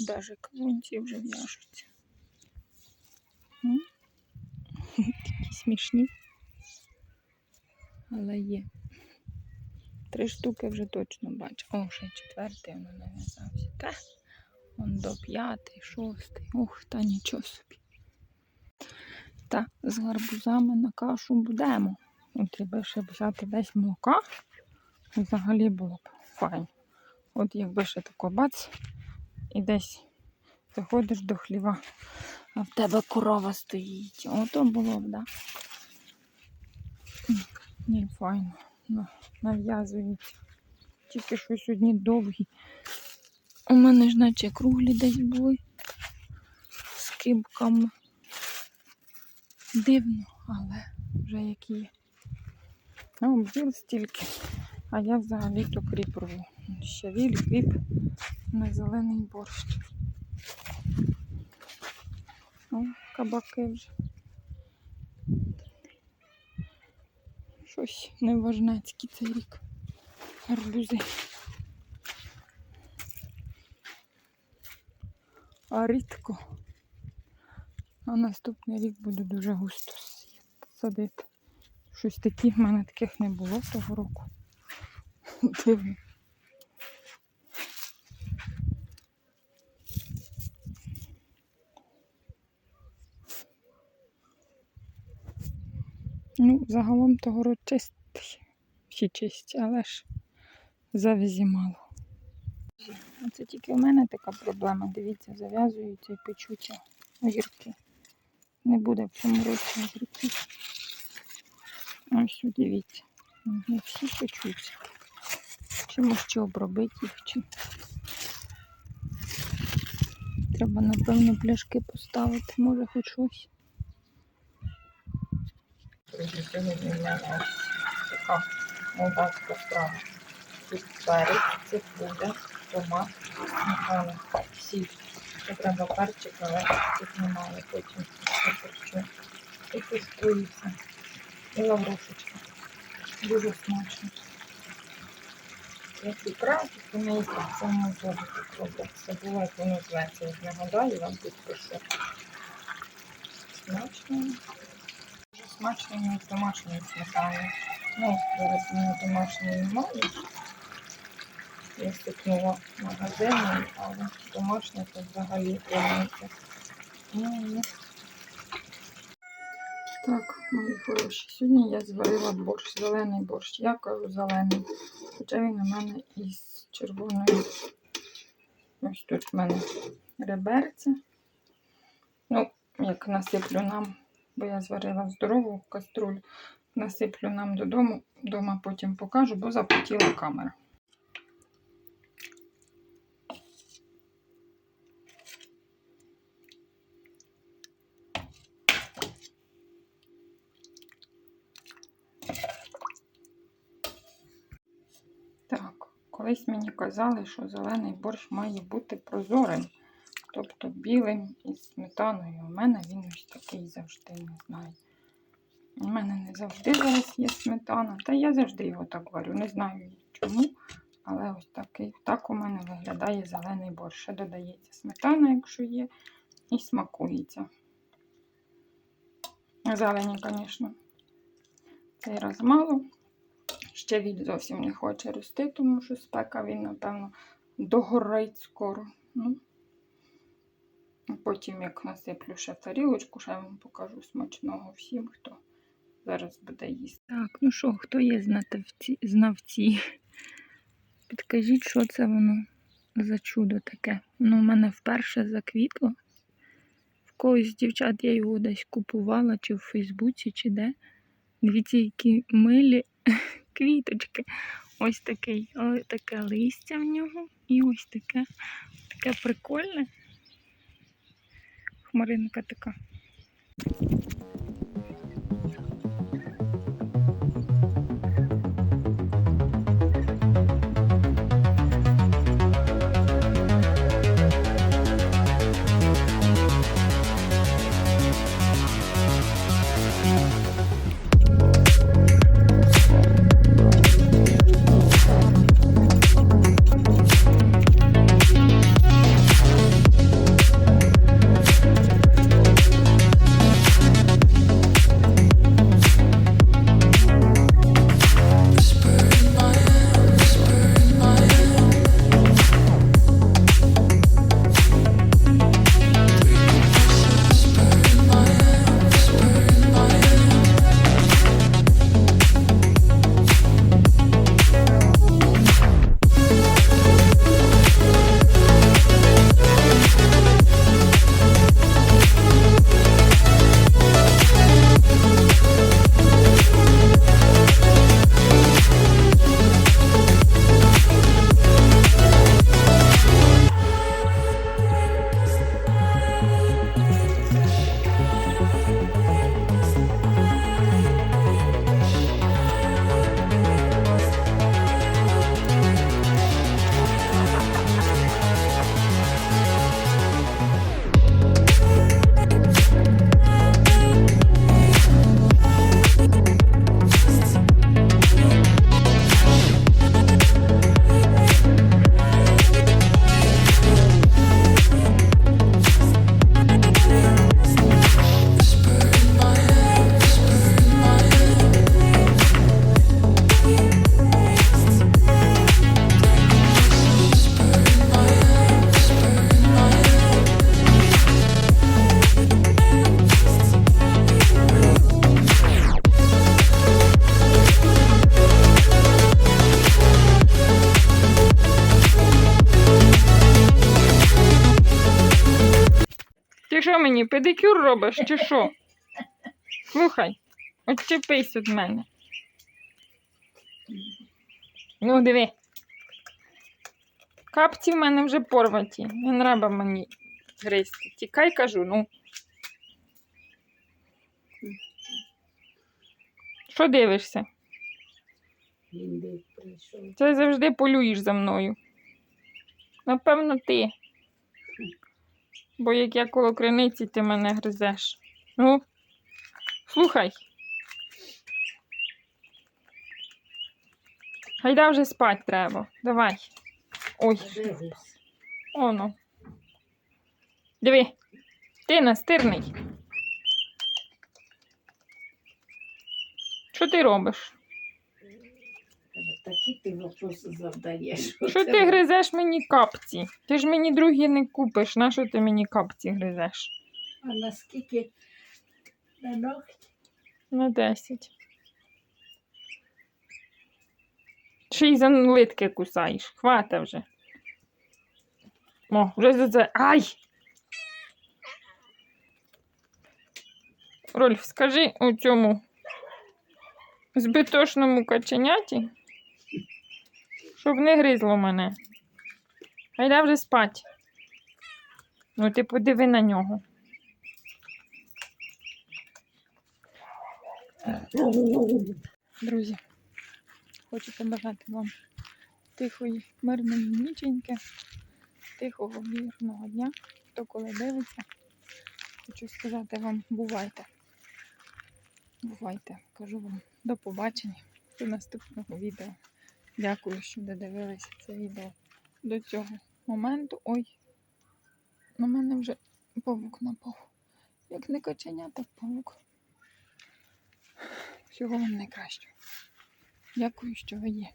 Даже казунці вже в'яжуться. Такі смішні. Але є. Три штуки вже точно бачу. О, ще четвертий воно нав'язався. Та, он до п'ятий, шостий. Ух, та нічого собі. Та з гарбузами на кашу будемо. От якби ще взяти десь молока, взагалі було б файно. От якби ще тако бац, і десь заходиш до хліва, а в тебе корова стоїть. Ото було б, да? Ні, файно. На- Нав'язується. Тільки щось одні довгі. У мене ж наче круглі десь були з кибками. Дивно, але вже які є. Ну, бджіл стільки. А я взагалі то кріп рву. Щавіль, кріп на зелений борщ. О, кабаки вже. Щось неважнецькі цей рік. Гарбузи. А рідко. А наступний рік буду дуже густо садити. Щось таких в мене таких не було того року. Дивно. Ну, загалом того року чистий. Всі чисті, але ж завязі мало. Це тільки в мене така проблема. Дивіться, зав'язуються і печуться огірки. Не буде в цьому році огірків. Ось дивіться. Не всі печуться. Чому ще обробити їх чи. Треба, напевно, пляшки поставити, може хоч щось. Друзі, сьогодні в мене така молдавська страва. Тут перець, цибуля, томат, сметана, сіль. Ще треба перчик, але тут немає потім поперчу. І тестується. І лаврушечка. Дуже смачно. Як ікра, тут вони це не дуже тут роблять. Це було, як воно зветься. Я нагадаю, вам. Смачно. Дуже смачно і з домашньою сметаною. Ну, зараз у мене домашньої немає. Я стикнула магазином, але домашня це взагалі прийметься. Так, мої хороші, сьогодні я зварила борщ, зелений борщ. Я кажу зелений. Хоча він у мене із червоною. Ось тут в мене реберця. Ну, як насиплю нам, бо я зварила здорову каструлю, насиплю нам додому, дома потім покажу, бо запотіла камера. Так, колись мені казали, що зелений борщ має бути прозорим, тобто білим із сметаною. У мене він ось такий завжди, не знаю. У мене не завжди зараз є сметана, та я завжди його так варю. Не знаю чому, але ось такий. Так у мене виглядає зелений борщ. Ще додається сметана, якщо є, і смакується. Зелені, звісно, цей раз мало. Ще він зовсім не хоче рости, тому що спека він, напевно, догорить скоро. Ну, Потім, як насиплю ще тарілочку, ще вам покажу смачного всім, хто зараз буде їсти. Так, ну що, хто є знатовці, знавці? Підкажіть, що це воно за чудо таке. Воно в мене вперше заквітло. В когось з дівчат я його десь купувала, чи в Фейсбуці, чи де. Дивіться, які милі квіточки. Ось такий, ось таке листя в нього. І ось таке, таке прикольне. Хмаринка така. Що мені, педикюр робиш, чи що? Слухай, відчепись від мене. Ну, диви. Капці в мене вже порваті. Не треба мені гризти. Тікай, кажу, ну. Що дивишся? Ти завжди полюєш за мною. Напевно, ти. Бо як я коло криниці, ти мене гризеш. Ну, слухай. Гайда вже спать треба. Давай. Ой, оно. Диви. Ти настирний. Що ти робиш? Такі ти вопроси завдаєш. Що ти гризеш мені капці? Ти ж мені другі не купиш. На що ти мені капці гризеш? А наскільки на ногті? На 10. Ще й за литки кусаєш. Хвата вже. О, вже за це. Ай! Рольф, скажи у цьому збитошному каченяті, щоб не гризло мене. Гайда вже спать. Ну, ти подиви на нього. Друзі, хочу побажати вам тихої, мирної ніченьки, тихого, мирного дня. Хто коли дивиться, хочу сказати вам, бувайте. Бувайте, кажу вам до побачення, до наступного відео. Дякую, що додивилися це відео до цього моменту. Ой, на мене вже павук напав. Як не каченя, так павук. Всього вам найкращого. Дякую, що ви є.